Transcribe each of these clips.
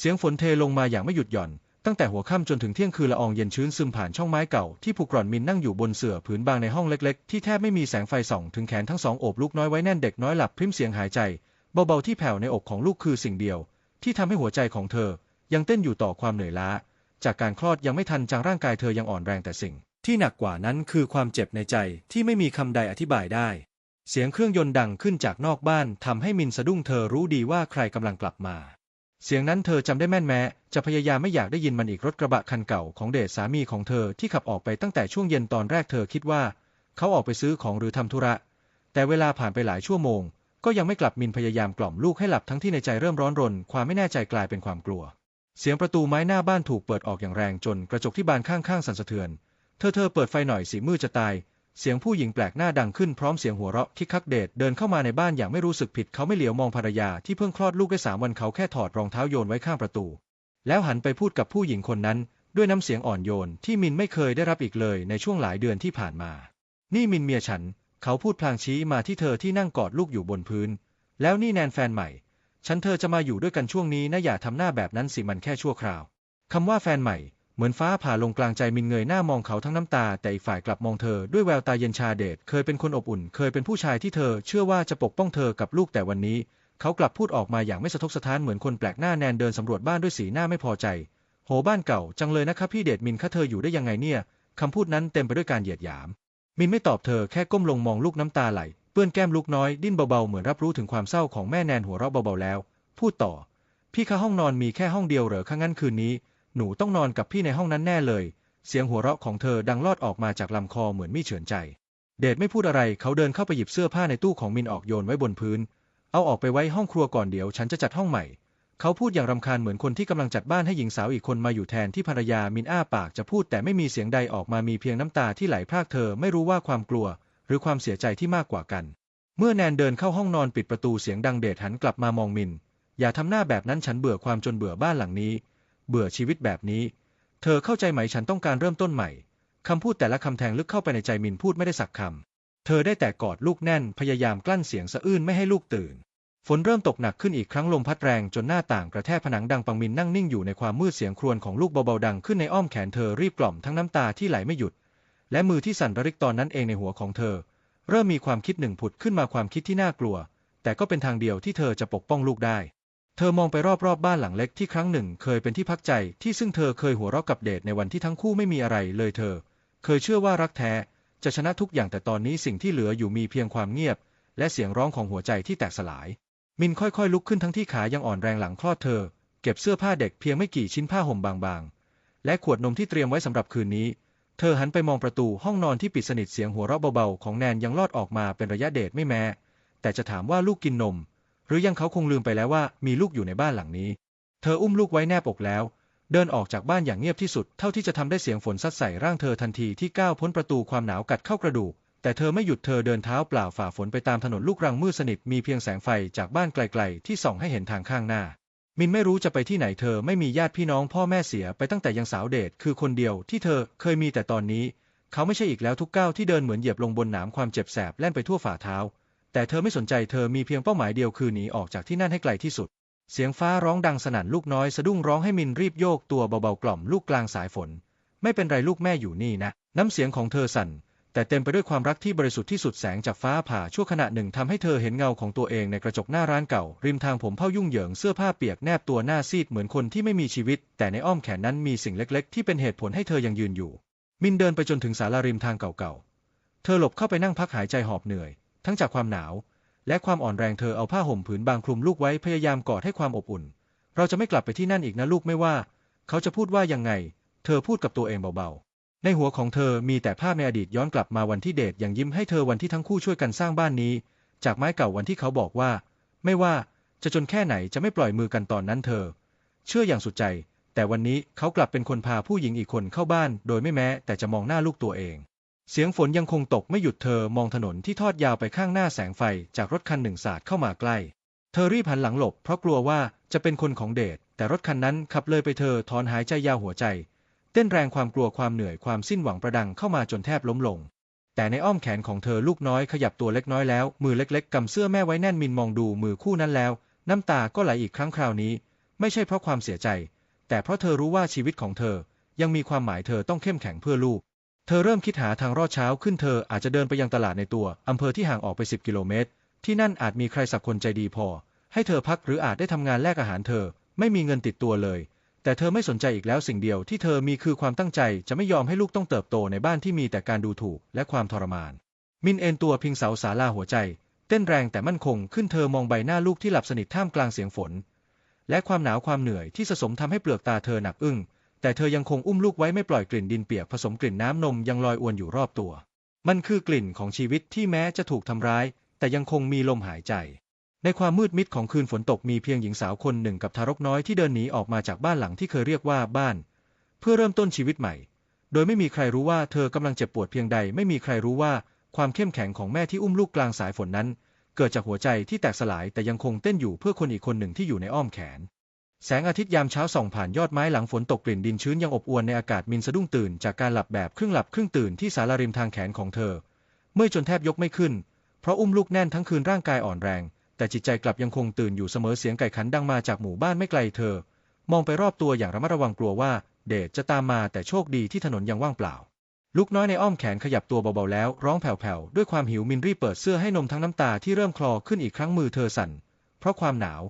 เสียงฝนเทลงมาอย่างไม่หยุดหย่อนตั้งแต่หัวค่ำจนถึงเที่ยงคืนละอองเย็นชื้นซึมผ่านช่องไม้เก่าที่ผูกกร่อนมินนั่งอยู่บนเสื่อผืนบางในห้องเล็กๆ ที่แทบไม่มีแสงไฟส่องถึงแขนทั้งสองโอบลูกน้อยไว้แน่นเด็กน้อยหลับพริ้มเสียงหายใจเบาๆที่แผ่วในอกของลูกคือสิ่งเดียว ที่ทำให้หัวใจของเธอ ยังเต้นอยู่ต่อความเหนื่อยล้า จากการคลอดยังไม่ทันจางร่างกายเธอยังอ่อนแรงแต่สิ่ง ที่หนักกว่านั้นคือความเจ็บในใจที่ไม่มีคำใดอธิบายได้ เสียงเครื่องยนต์ดังขึ้นจากนอกบ้านทำให้มินสะดุ้งเธอรู้ดีว่าใครกำลังกลับมา เสียงนั้นเธอจำได้แม่นแม้ จะพยายามไม่อยากได้ยินมันอีกรถกระบะคันเก่าของเดชสามีของเธอที่ขับออกไปตั้งแต่ช่วงเย็นตอนแรกเธอคิดว่า เขาออกไปซื้อของหรือทำธุระ แต่เวลาผ่านไปหลายชั่วโมง ก็ยังไม่กลับมินพยายามกล่อมลูกให้หลับทั้งที่ในใจเริ่มร้อนรน ความไม่แน่ใจกลายเป็นความกลัว เสียงประตูไม้หน้าบ้านถูกเปิดออกอย่างแรงจนกระจกที่บานข้างๆสั่นสะเทือน เธอเธอเปิดไฟหน่อยสิมืดจะตาย เสียงผู้หญิงแปลกหน้าดังขึ้นพร้อมเสียงหัวเราะคิกคักเดชเดินเข้ามาในบ้านอย่างไม่รู้สึกผิดเขาไม่เหลียวมองภรรยาที่เพิ่งคลอดลูกได้สามวันเขาแค่ถอดรองเท้าโยนไว้ข้างประตู แล้วหันไปพูดกับผู้หญิงคนนั้น ด้วยน้ำเสียงอ่อนโยนที่มินไม่เคยได้รับอีกเลยในช่วงหลายเดือนที่ผ่านมา นี่มินเมียฉัน เขาพูดพลางชี้มาที่เธอที่นั่งกอดลูกอยู่บนพื้น แล้วนี่แนนแฟนใหม่ ฉันเธอจะมาอยู่ด้วยกันช่วงนี้นะอย่าทำหน้าแบบนั้นสิมันแค่ชั่วคราวคำว่าแฟนใหม่ เหมือนฟ้าผ่าลงกลางใจมินเงยหน้ามองเขาทั้งน้ำตา แต่อีกฝ่ายกลับมองเธอด้วยแววตาเย็นชาเดชเคยเป็นคนอบอุ่น เคยเป็นผู้ชายที่เธอเชื่อว่าจะปกป้องเธอกับลูกแต่วันนี้ เขากลับพูดออกมาอย่างไม่สะทกสะท้านเหมือนคนแปลกหน้าแนนเดินสำรวจบ้านด้วยสีหน้าไม่พอใจ โหบ้านเก่าจังเลยนะครับพี่เดชมินคะเธออยู่ได้ยังไงเนี่ยคำพูดนั้นเต็มไปด้วยการเหยียดหยาม มินไม่ตอบเธอแค่ก้มลงมองลูกน้ำตาไหลเปื้อนแก้มลูกน้อยดิ้นเบาๆเหมือนรับรู้ถึงความเศร้าของแม่แนนหัวเราะเบาๆแล้ว พูดต่อ พี่คะห้องนอนมีแค่ห้องเดียวเหรอคะงั้นคืนนี้ หนูต้องนอนกับพี่ในห้องนั้นแน่เลย เสียงหัวเราะของเธอดังลอดออกมาจากลำคอเหมือนมีเฉือนใจ เดชไม่พูดอะไรเขาเดินเข้าไปหยิบเสื้อผ้าในตู้ของมินออกโยนไว้บนพื้น เอาออกไปไว้ห้องครัวก่อนเดี๋ยวฉันจะจัดห้องใหม่ เขาพูดอย่างรำคาญเหมือนคนที่กำลังจัดบ้านให้หญิงสาวอีกคนมาอยู่แทนที่ภรรยามินอ้าปากจะพูดแต่ไม่มีเสียงใดออกมามีเพียงน้ำตาที่ไหลพรากเธอไม่รู้ว่าความกลัว หรือความเสียใจที่มากกว่ากัน เมื่อแนนเดินเข้าห้องนอนปิดประตูเสียงดังเดชหันกลับมามองมิน อย่าทำหน้าแบบนั้นฉันเบื่อความจนเบื่อบ้านหลังนี้ เบื่อชีวิตแบบนี้ เธอเข้าใจไหมฉันต้องการเริ่มต้นใหม่ คำพูดแต่ละคำแทงลึกเข้าไปในใจมินพูดไม่ได้สักคำ เธอได้แต่กอดลูกแน่นพยายามกลั้นเสียงสะอื้นไม่ให้ลูกตื่น ฝนเริ่มตกหนักขึ้นอีกครั้งลมพัดแรงจนหน้าต่างกระแทกผนังดังปังมินนั่งนิ่งอยู่ในความมืดเสียงครวญของลูกเบาๆดังขึ้นในอ้อมแขนเธอรีบกล่อมทั้งน้ำตาที่ไหลไม่หยุด และมือที่สั่นระริกตอนนั้นเองในหัวของเธอ เริ่มมีความคิดหนึ่งผุดขึ้นมาความคิดที่น่ากลัว แต่ก็เป็นทางเดียวที่เธอจะปกป้องลูกได้ เธอมองไปรอบๆบบ้านหลังเล็กที่ครั้งหนึ่งเคยเป็นที่พักใจที่ซึ่งเธอเคยหัวเราะกับเดทในวันที่ทั้งคู่ไม่มีอะไรเลยเธอ เคยเชื่อว่ารักแท้ จะชนะทุกอย่างแต่ตอนนี้สิ่งที่เหลืออยู่มีเพียงความเงียบ และเสียงร้องของหัวใจที่แตกสลาย มินค่อยๆ ลุกขึ้นทั้งที่ขายังอ่อนแรงหลังคลอดเธอ เก็บเสื้อผ้าเด็กเพียงไม่กี่ชิ้นผ้าห่มบางๆ และขวดนมที่เตรียมไว้สำหรับคืนนี้ เธอหันไปมองประตูห้องนอนที่ปิดสนิทเสียงหัวเราะเบาๆของแนนยังลอดออกมาเป็นระยะเดทไม่แม้ แต่จะถามว่าลูกกินนม หรือยังเขาคงลืมไปแล้วว่ามีลูกอยู่ในบ้านหลังนี้ เธออุ้มลูกไว้แนบอกแล้ว เดินออกจากบ้านอย่างเงียบที่สุด เท่าที่จะทำได้เสียงฝนซัดใส่ร่างเธอทันทีที่ก้าวพ้นประตูความหนาวกัดเข้ากระดูก แต่เธอไม่หยุดเธอเดินเท้าเปล่าฝ่าฝนไปตามถนนลูกรังมืดสนิทมีเพียงแสงไฟจากบ้านไกล ๆ ที่ส่องให้เห็นทางข้างหน้า มินไม่รู้จะไปที่ไหนเธอไม่มีญาติพี่น้องพ่อแม่เสียไปตั้งแต่ยังสาวเดทคือคนเดียวที่เธอเคยมีแต่ตอนนี้ เขาไม่ใช่อีกแล้วทุกก้าวที่เดินเหมือนเหยียบลงบนหนามความเจ็บแสบแล่นไปทั่วฝ่าเท้า แต่เธอไม่สนใจเธอมีเพียงเป้าหมายเดียวคือหนีออกจากที่นั่นให้ไกลที่สุด เสียงฟ้าร้องดังสนั่นลูกน้อยสะดุ้งร้องให้มินรีบโยกตัวเบาๆกล่อมลูกกลางสายฝน ไม่เป็นไรลูกแม่อยู่นี่นะ น้ำเสียงของเธอสั่น แต่เต็มไปด้วยความรักที่บริสุทธิ์ที่สุดแสงจากฟ้าผ่าชั่วขณะหนึ่งทำให้เธอเห็นเงาของตัวเองในกระจกหน้าร้านเก่า ริมทางผมเผ้ายุ่งเหยิงเสื้อผ้าเปียกแนบตัวหน้าซีดเหมือนคนที่ไม่มีชีวิต แต่ในอ้อมแขนนั้นมีสิ่งเล็ก ๆ ที่เป็นเหตุผลให้เธอยังยืนอยู่ มินเดินไปจนถึงศาลาริมทางเก่าๆเธอหลบเข้าไปนั่งพักหายใจหอบเหนื่อย ทั้งจากความหนาว และความอ่อนแรงเธอเอาผ้าห่มผืนบางคลุมลูกไว้พยายามกอดให้ความอบอุ่น เราจะไม่กลับไปที่นั่นอีกนะลูกไม่ว่า เขาจะพูดว่ายังไง เธอพูดกับตัวเองเบาๆ ในหัวของเธอมีแต่ภาพในอดีตย้อนกลับมาวันที่เดทยังยิ้มให้เธอวันที่ทั้งคู่ช่วยกันสร้างบ้านนี้ จากไม้เก่าวันที่เขาบอกว่า ไม่ว่าจะจนแค่ไหนจะไม่ปล่อยมือกันตอนนั้นเธอ เชื่ออย่างสุดใจ แต่วันนี้เขากลับเป็นคนพาผู้หญิงอีกคนเข้าบ้าน โดยไม่แม้แต่จะมองหน้าลูกตัวเอง เสียงฝนยังคงตกไม่หยุดเธอมองถนนที่ทอดยาวไปข้างหน้าแสงไฟจากรถคันหนึ่งสาดเข้ามาใกล้ เธอรีบหันหลังหลบเพราะกลัวว่าจะเป็นคนของเดชแต่รถคันนั้นขับเลยไปเธอถอนหายใจยาวหัวใจ เต้นแรงความกลัวความเหนื่อยความสิ้นหวังประดังเข้ามาจนแทบล้มลง แต่ในอ้อมแขนของเธอลูกน้อยขยับตัวเล็กน้อยแล้ว มือเล็กๆกำเสื้อแม่ไว้แน่นมินมองดูมือคู่นั้นแล้ว น้ำตาก็ไหลอีกครั้งคราวนี้ ไม่ใช่เพราะความเสียใจ แต่เพราะเธอรู้ว่าชีวิตของเธอยังมีความหมายเธอต้องเข้มแข็งเพื่อลูก เธอเริ่มคิดหาทางรอดเช้าขึ้นเธออาจจะเดินไปยังตลาดในตัวอำเภอที่ห่างออกไป 10 กิโลเมตร ที่นั่นอาจมีใครสักคนใจดีพอ ให้เธอพักหรืออาจได้ทำงานแลกอาหารเธอ ไม่มีเงินติดตัวเลย แต่เธอไม่สนใจอีกแล้วสิ่งเดียวที่เธอมีคือความตั้งใจจะไม่ยอมให้ลูกต้องเติบโตในบ้านที่มีแต่การดูถูกและความทรมาน มินเอนตัวพิงเสาศาลาหัวใจ เต้นแรงแต่มั่นคงขึ้นเธอมองใบหน้าลูกที่หลับสนิทท่ามกลางเสียงฝน และความหนาวความเหนื่อยที่สะสมทำให้เปลือกตาเธอหนักอึ้ง แต่เธอยังคงอุ้มลูกไว้ไม่ปล่อยกลิ่นดินเปียกผสมกลิ่นน้ำนมยังลอยอวนอยู่รอบตัว มันคือกลิ่นของชีวิตที่แม้จะถูกทำร้าย แต่ยังคงมีลมหายใจ ในความมืดมิดของคืนฝนตกมีเพียงหญิงสาวคนหนึ่งกับทารกน้อยที่เดินหนีออกมาจากบ้านหลังที่เคยเรียกว่าบ้าน เพื่อเริ่มต้นชีวิตใหม่ โดยไม่มีใครรู้ว่าเธอกำลังเจ็บปวดเพียงใดไม่มีใครรู้ว่าความเข้มแข็งของแม่ที่อุ้มลูกกลางสายฝนนั้น เกิดจากหัวใจที่แตกสลายแต่ยังคงเต้นอยู่เพื่อคนอีกคนหนึ่งที่อยู่ในอ้อมแขน แสงอาทิตย์ยามเช้าส่องผ่านยอดไม้หลังฝนตกกลิ่นดินชื้นยังอบอวลในอากาศมินสะดุ้งตื่นจากการหลับแบบครึ่งหลับครึ่งตื่นที่ศาลาริมทางแขนของเธอ เมื่อจนแทบยกไม่ขึ้น เพราะอุ้มลูกแน่นทั้งคืนร่างกายอ่อนแรง แต่จิตใจกลับยังคงตื่นอยู่เสมอเสียงไก่ขันดังมาจากหมู่บ้านไม่ไกลเธอ มองไปรอบตัวอย่างระมัดระวังกลัวว่า เดชจะตามมาแต่โชคดีที่ถนนยังว่างเปล่า ลูกน้อยในอ้อมแขนขยับตัวเบาๆแล้วร้องแผ่วๆด้วยความหิวมินรีเปิดเสื้อให้นมทั้งน้ำตาที่เริ่มคลอขึ้นอีกครั้งมือเธอสั่น เพราะความหนาว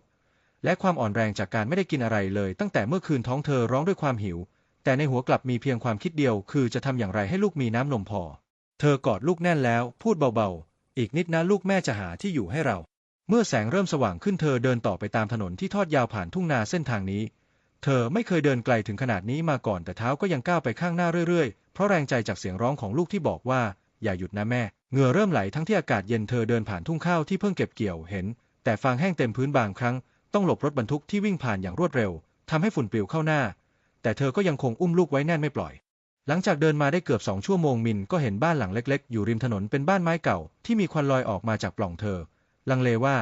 และความอ่อนแรงจากการไม่ได้กินอะไรเลย ตั้งแต่เมื่อคืนท้องเธอร้องด้วยความหิว แต่ในหัวกลับมีเพียงความคิดเดียว คือจะทำอย่างไรให้ลูกมีน้ำนมพอ เธอกอดลูกแน่นแล้ว พูดเบาๆ อีกนิดนะลูกแม่จะหาที่อยู่ให้เรา เมื่อแสงเริ่มสว่างขึ้นเธอเดินต่อไปตามถนนที่ทอดยาวผ่านทุ่งนาเส้นทางนี้ เธอไม่เคยเดินไกลถึงขนาดนี้มาก่อนแต่เท้าก็ยังก้าวไปข้างหน้าเรื่อยๆ เพราะแรงใจจากเสียงร้องของลูกที่บอกว่า อย่าหยุดนะแม่เหงื่อเริ่มไหลทั้งที่อากาศเย็นเธอเดินผ่านทุ่งข้าวที่เพิ่งเก็บเกี่ยวเห็น แต่ฟางแห้งเต็มพื้นบางครั้ง ต้องหลบรถบรรทุกที่วิ่งผ่านอย่างรวดเร็วทำให้ฝุ่นปลิวเข้าหน้า แต่เธอก็ยังคงอุ้มลูกไว้แน่นไม่ปล่อย หลังจากเดินมาได้เกือบสองชั่วโมงมินก็เห็นบ้านหลังเล็ก ๆ อยู่ริมถนนเป็นบ้านไม้เก่า ที่มีควันลอยออกมาจากปล่องเธอ ลังเลว่า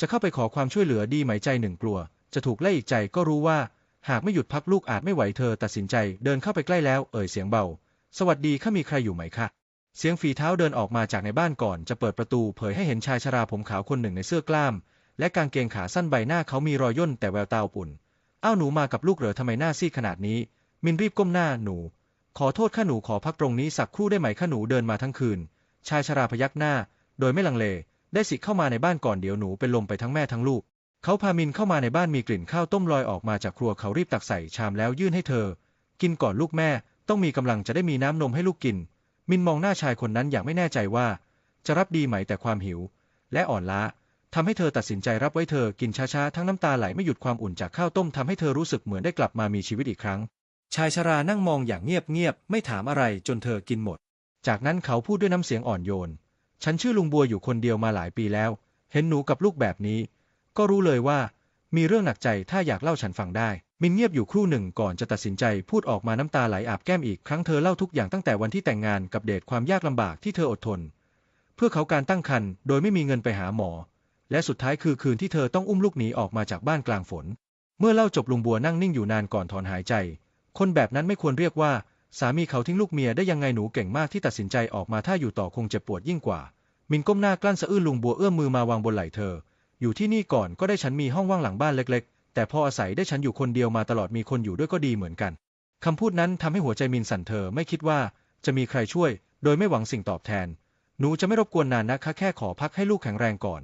จะเข้าไปขอความช่วยเหลือดีไหมใจหนึ่งกลัว จะถูกไล่อีกใจก็รู้ว่า หากไม่หยุดพักลูกอาจไม่ไหวเธอตัดสินใจเดินเข้าไปใกล้แล้วเอ่ยเสียงเบา สวัสดีข้ามีใครอยู่ไหมคะเสียงฝีเท้าเดินออกมาจากในบ้านก่อนจะเปิดประตูเผยให้เห็นชายชราผมขาวคนหนึ่งในเสื้อกล้าม และกางเกงขาสั้นใบหน้าเขามีรอยย่นแต่แววตาอบอุ่น อ้าวหนูมากับลูกเหรอทำไมหน้าซีดขนาดนี้ มินรีบก้มหน้าหนู ขอโทษข้าหนูขอพักตรงนี้สักครู่ได้ไหมข้าหนูเดินมาทั้งคืน ชายชราพยักหน้า โดยไม่ลังเล ได้สิเข้ามาในบ้านก่อนเดี๋ยวหนูเป็นลมไปทั้งแม่ทั้งลูก เขาพามินเข้ามาในบ้านมีกลิ่นข้าวต้มลอยออกมาจากครัวเขารีบตักใส่ชามแล้วยื่นให้เธอ กินก่อนลูกแม่ ต้องมีกำลังจะได้มีน้ำนมให้ลูกกิน มินมองหน้าชายคนนั้นอย่างไม่แน่ใจว่า จะรับดีไหมแต่ความหิว และอ่อนล้า ทำให้เธอตัดสินใจรับไว้เธอกินช้าๆ ทั้งน้ำตาไหลไม่หยุดความอุ่นจากข้าวต้มทำให้เธอรู้สึกเหมือนได้กลับมามีชีวิตอีกครั้ง ชายชรานั่งมองอย่างเงียบๆ ไม่ถามอะไรจนเธอกินหมด จากนั้นเขาพูดด้วยน้ำเสียงอ่อนโยน ฉันชื่อลุงบัวอยู่คนเดียวมาหลายปีแล้ว เห็นหนูกับลูกแบบนี้ ก็รู้เลยว่า มีเรื่องหนักใจถ้าอยากเล่าฉันฟังได้ มินเงียบอยู่ครู่หนึ่งก่อนจะตัดสินใจพูดออกมาน้ำตาไหลอาบแก้มอีกครั้งเธอเล่าทุกอย่างตั้งแต่วันที่แต่งงานกับเดชความยากลำบากที่เธออดทน เพื่อเขาการตั้งครรภ์โดยไม่มีเงินไปหาหมอ และสุดท้ายคือคืนที่เธอต้องอุ้มลูกหนีออกมาจากบ้านกลางฝน เมื่อเล่าจบลุงบัวนั่งนิ่งอยู่นานก่อนถอนหายใจ คนแบบนั้นไม่ควรเรียกว่า สามีเขาทิ้งลูกเมียได้ยังไงหนูเก่งมากที่ตัดสินใจออกมาถ้าอยู่ต่อคงเจ็บปวดยิ่งกว่า มินก้มหน้ากลั้นสะอื้นลุงบัวเอื้อมมือมาวางบนไหล่เธอ อยู่ที่นี่ก่อนก็ได้ฉันมีห้องว่างหลังบ้านเล็ก ๆ แต่พออาศัยได้ฉันอยู่คนเดียวมาตลอดมีคนอยู่ด้วยก็ดีเหมือนกันคำพูดนั้นทำให้หัวใจมินสั่นเธอไม่คิดว่า จะมีใครช่วย โดยไม่หวังสิ่งตอบแทน หนูจะไม่รบกวนนานนะคะแค่ขอพักให้ลูกแข็งแรงก่อน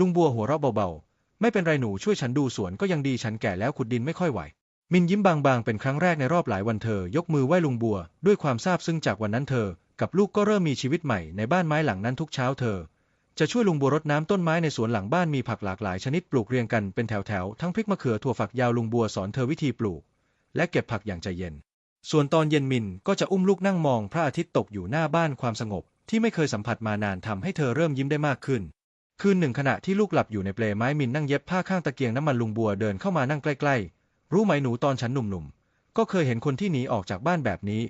ลุงบัวหัวเราะเบาๆ ไม่เป็นไรหนูช่วยฉันดูสวนก็ยังดีฉันแก่แล้วขุดดินไม่ค่อยไหว มินยิ้มบางๆ เป็นครั้งแรกในรอบหลายวันเธอยกมือไหว้ลุงบัว ด้วยความซาบซึ้งจากวันนั้นเธอ กับลูกก็เริ่มมีชีวิตใหม่ในบ้านไม้หลังนั้นทุกเช้าเธอ จะช่วยลุงบัวรดน้ำต้นไม้ในสวนหลังบ้านมีผักหลากหลายชนิดปลูกเรียงกันเป็นแถวๆ ทั้งพริกมะเขือถั่วฝักยาวลุงบัวสอนเธอวิธีปลูก และเก็บผักอย่างใจเย็น ส่วนตอนเย็นมินก็จะอุ้มลูกนั่งมอง พระอาทิตย์ตกอยู่หน้าบ้านความสงบ ที่ไม่เคยสัมผัสมานานทำให้เธอเริ่มยิ้มได้มากขึ้น คืนหนึ่งขณะที่ลูกหลับอยู่ในเปลไม้มินนั่งเย็บผ้าข้างตะเกียงน้ำมันลุงบัวเดินเข้ามานั่งใกล้ๆ รู้ไหมหนูตอนฉันหนุ่มๆ ก็เคยเห็นคนที่หนีออกจากบ้านแบบนี้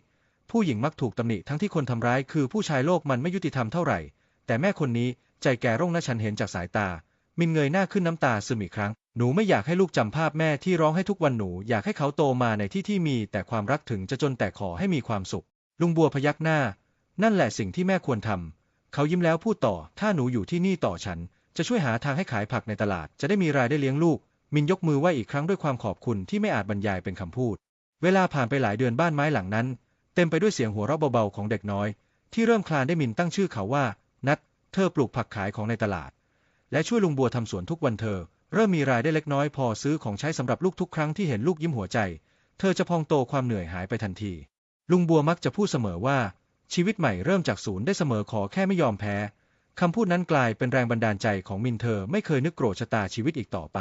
ผู้หญิงมักถูกตำหนิทั้งที่คนทำร้ายคือผู้ชายโลกมันไม่ยุติธรรมเท่าไหร่ แต่แม่คนนี้ใจแก่ร่งนะฉันเห็นจากสายตา มินเงยหน้าขึ้นน้ำตาซึมอีกครั้ง หนูไม่อยากให้ลูกจำภาพแม่ที่ร้องให้ทุกวันหนูอยากให้เขาโตมาในที่ที่มีแต่ความรักถึงจะจนแต่ขอให้มีความสุข ลุงบัวพยักหน้า นั่นแหละสิ่งที่แม่ควรทำ เขายิ้มแล้วพูดต่อ ถ้าหนูอยู่ที่นี่ต่อฉัน จะช่วยหาทางให้ขายผักในตลาด จะได้มีรายได้เลี้ยงลูก มินยกมือไหว้อีกครั้งด้วยความขอบคุณที่ไม่อาจบรรยายเป็นคำพูด เวลาผ่านไปหลายเดือนบ้านไม้หลังนั้น เต็มไปด้วยเสียงหัวเราะเบาๆของเด็กน้อย ที่เริ่มคลานได้มินตั้งชื่อเขาว่า นัดเธอปลูกผักขายของในตลาด และช่วยลุงบัวทำสวนทุกวันเธอ เริ่มมีรายได้เล็กน้อยพอซื้อของใช้สำหรับลูกทุกครั้งที่เห็นลูกยิ้มหัวใจ เธอจะพองโตความเหนื่อยหายไปทันที ลุงบัวมักจะพูดเสมอว่า ชีวิตใหม่เริ่มจากศูนย์ได้เสมอขอแค่ไม่ยอมแพ้คำพูดนั้นกลายเป็นแรงบันดาลใจของมินเธอไม่เคยนึกโกรธชะตาชีวิตอีกต่อไป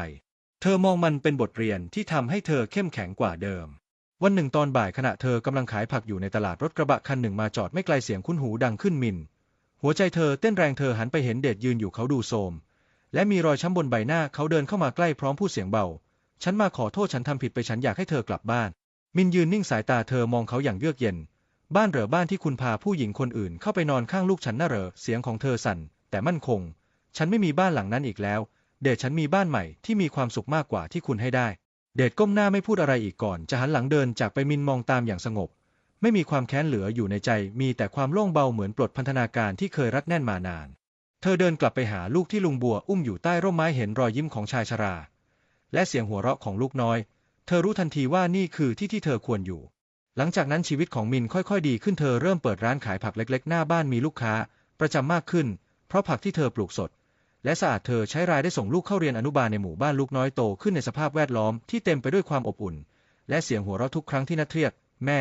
เธอมองมันเป็นบทเรียนที่ทำให้เธอเข้มแข็งกว่าเดิม วันหนึ่งตอนบ่ายขณะเธอกำลังขายผักอยู่ในตลาดรถกระบะคันหนึ่งมาจอดไม่ไกลเสียงคุ้นหูดังขึ้นมิน หัวใจเธอเต้นแรงเธอหันไปเห็นเดชยืนอยู่เขาดูโทรมและมีรอยช้ำบนใบหน้าเขาเดินเข้ามาใกล้พร้อมพูดเสียงเบา ฉันมาขอโทษฉันทำผิดไปฉันอยากให้เธอกลับบ้าน มินยืนนิ่งสายตาเธอมองเขาอย่างเยือกเย็น บ้านเหรอบ้านที่คุณพาผู้หญิงคนอื่นเข้าไปนอนข้างลูกฉันน่ะเหรอ เสียงของเธอสั่น แต่มั่นคง ฉันไม่มีบ้านหลังนั้นอีกแล้ว เดชฉันมีบ้านใหม่ที่มีความสุขมากกว่าที่คุณให้ได้ เดชก้มหน้าไม่พูดอะไรอีกก่อน จะหันหลังเดินจากไปมินมองตามอย่างสงบ ไม่มีความแค้นเหลืออยู่ในใจ มีแต่ความโล่งเบาเหมือนปลดพันธนาการที่เคยรัดแน่นมานาน เธอเดินกลับไปหาลูกที่ลุงบัวอุ้มอยู่ใต้ร่มไม้เห็นรอยยิ้มของชายชรา และเสียงหัวเราะของลูกน้อย เธอรู้ทันทีว่านี่คือที่ที่เธอควรอยู่ หลังจากนั้นชีวิตของมินค่อยๆ ดีขึ้นเธอเริ่มเปิดร้านขายผักเล็กๆ หน้าบ้านมีลูกค้า ประจำมากขึ้น เพราะผักที่เธอปลูกสด และสะอาดเธอใช้รายได้ส่งลูกเข้าเรียนอนุบาลในหมู่บ้านลูกน้อยโตขึ้นในสภาพแวดล้อมที่เต็มไปด้วยความอบอุ่น และเสียงหัวเราะทุกครั้งที่นัดเรียก แม่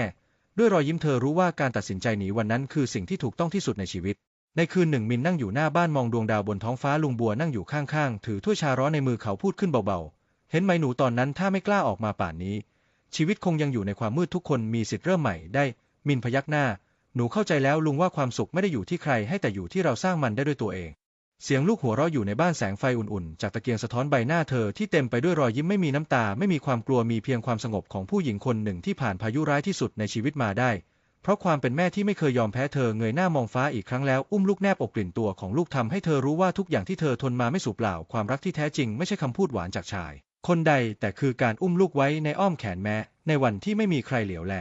ด้วยรอยยิ้มเธอรู้ว่าการตัดสินใจหนีวันนั้นคือสิ่งที่ถูกต้องที่สุดในชีวิต ในคืนหนึ่งมินนั่งอยู่หน้าบ้านมองดวงดาวบนท้องฟ้าลุงบัวนั่งอยู่ข้างๆถือถ้วยชาร้อนในมือเขาพูดขึ้นเบาๆ เห็นไหมหนูตอนนั้นถ้าไม่กล้าออกมาป่านนี้ ชีวิตคงยังอยู่ในความมืดทุกคนมีสิทธิ์เริ่มใหม่ได้ มินพยักหน้า หนูเข้าใจแล้วลุงว่าความสุขไม่ได้อยู่ที่ใครให้แต่อยู่ที่เราสร้างมันได้ด้วยตัวเอง เสียงลูกหัวเราะอยู่ในบ้านแสงไฟอุ่นๆ จากตะเกียงสะท้อนใบหน้าเธอที่เต็มไปด้วยรอยยิ้มไม่มีน้ำตา ไม่มีความกลัวมีเพียงความสงบของผู้หญิงคนหนึ่งที่ผ่านพายุร้ายที่สุดในชีวิตมาได้ เพราะความเป็นแม่ที่ไม่เคยยอมแพ้เธอเงยหน้ามองฟ้าอีกครั้งแล้วอุ้มลูกแนบอกกลิ่นตัวของลูกทำให้เธอรู้ว่าทุกอย่างที่เธอทนมาไม่สูญเปล่า ความรักที่แท้จริงไม่ใช่คำพูดหวานจากชาย คนใดแต่คือการอุ้มลูกไว้ในอ้อมแขนแม้ ในวันที่ไม่มีใครเหลียวแล